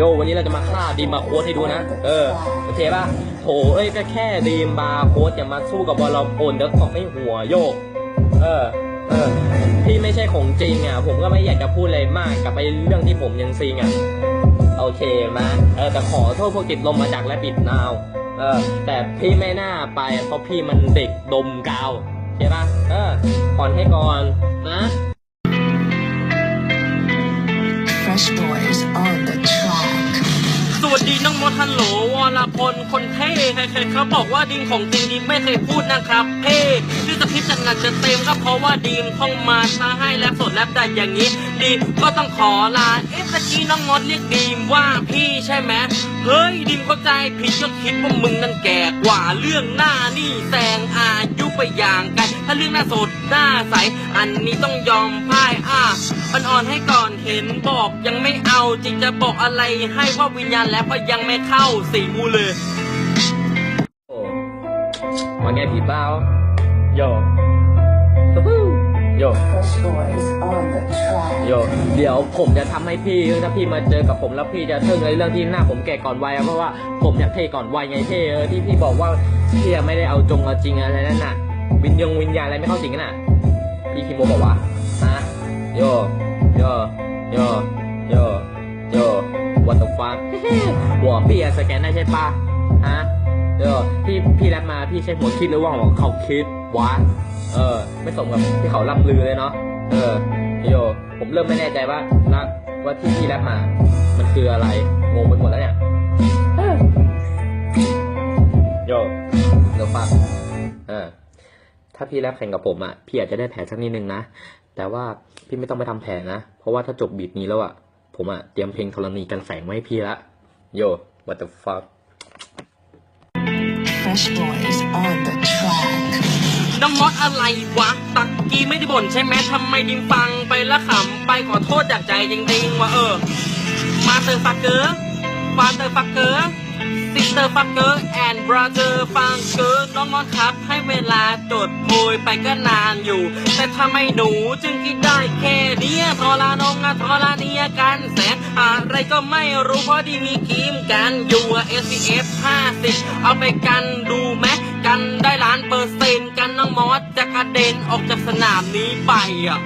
โยวันนี้เราจะมาฆ่าดีมบาโค้ดให้ดูนะ เออโอเคป่ะโถเอ้ยก็แค่ดีมบาโค้ดอย่ามาสู้กับบอลโอนเดี๋ยวตอกให้หัวโยก เออ เออพี่ไม่ใช่ของจริงอะ ผมก็ไม่อยากจะพูดอะไรมากกลับไปเรื่องที่ผมยังซิงอะโอเคมาเออแต่ขอโทษพวกติดลมมาจากและปิดนาว เออ แต่พี่ไม่น่าไปเพราะพี่มันเด็กดมกาวใช่ป่ะเออผ่อนให้ก่อนนะ มดฮัลโหลวรพลคนเท่ใครๆเขาบอกว่าดีมของจริงดีมไม่เคยพูดนะครับเฮ้ที่สคริจัดหนักจะเต็มก็เพราะว่าดีมท่องมาช้าให้แลบสดแลบแต่อย่างนี้ดีมก็ต้องขอลาเอ๊ะตะกี้น้องมดเรียกดีมว่าพี่ใช่ไหมเฮ้ยดีมเข้าใจผิดก็คิดว่ามึงนั่นแก่กว่าเรื่องหน้านี่แซงอายุไปอย่างไกลถ้าเรื่องหน้าสดหน้าใสอันนี้ต้องยอม อ่อ่อนๆให้ก่อนเห็นบอกยังไม่เอาจริงจะบอกอะไรให้ว่าวิญญาณแล้วก็ยังไม่เข้าสิงูเลยโอ้ว่าไงผีเปล่าโยฮู้โยโยเดี๋ยวผมจะทำให้พี่ถ้าพี่มาเจอกับผมแล้วพี่จะทึ่งในเรื่องที่หน้าผมแก่ก่อนวัยเพราะว่าผมอยากเท่ก่อนวัยไงเท่เออที่พี่บอกว่าพี่ไม่ได้เอาจงเอาจริงอะไรนั่นน่ะ วิญญงวิญญาณอะไรไม่เข้าจริงน่ะ พี่คิโมบอกว่าฮะโยโยโย หัวพี่อะสแกนได้ใช่ปะฮะเออพี่พี่แรปมาพี่ใช้หัวคิดหรือว่าหัวเขาคิดวะเออ ไม่สมกับที่เขาล่ำลือเลยเนาะเออโยผมเริ่มไม่แน่ใจว่านะว่าที่พี่แรปมา มันคืออะไรงงไปหมดแล้วเนี่ยเออโยเดี๋ยวฟังเออถ้าพี่แรปแข่งกับผมอะพี่อาจจะได้แผลสักนิดนึงนะแต่ว่าพี่ไม่ต้องไปทำแผลนะเพราะว่าถ้าจบบีทนี้แล้วอะผมอะเตรียมเพลงธรณีกันแสงไว้ให้พี่ละ โย what the fuck Fresh Boys on the track. น้องมดอะไรวะ ตักกี้ไม่ได้บ่นใช่ไหมทำไมดิมฟังไปและขำ ไปขอโทษจากใจจริงๆว่าเออ มาเตอร์ฟักเกอร์ฟาเตอร์ฟักเกอร์ ซิสเตอร์ฟักเกอร์แอนด์บราเธอร์ฟังเกอร์น้องมดครับ ให้เวลาจดโพยไปก็นานอยู่ แต่ทำไมหนูจึงคิดได้แค่เนี้ยทอรานงอะทรเนียกันแสงอะไรก็ไม่รู้เพราะดีมีครีมกันอยู่อะ SPF 50 เอาไปกันดูไหมกันได้ล้านเปอร์เซ็นต์กันน้องมอสจะกระเด็นออกจากสนามนี้ไปอะ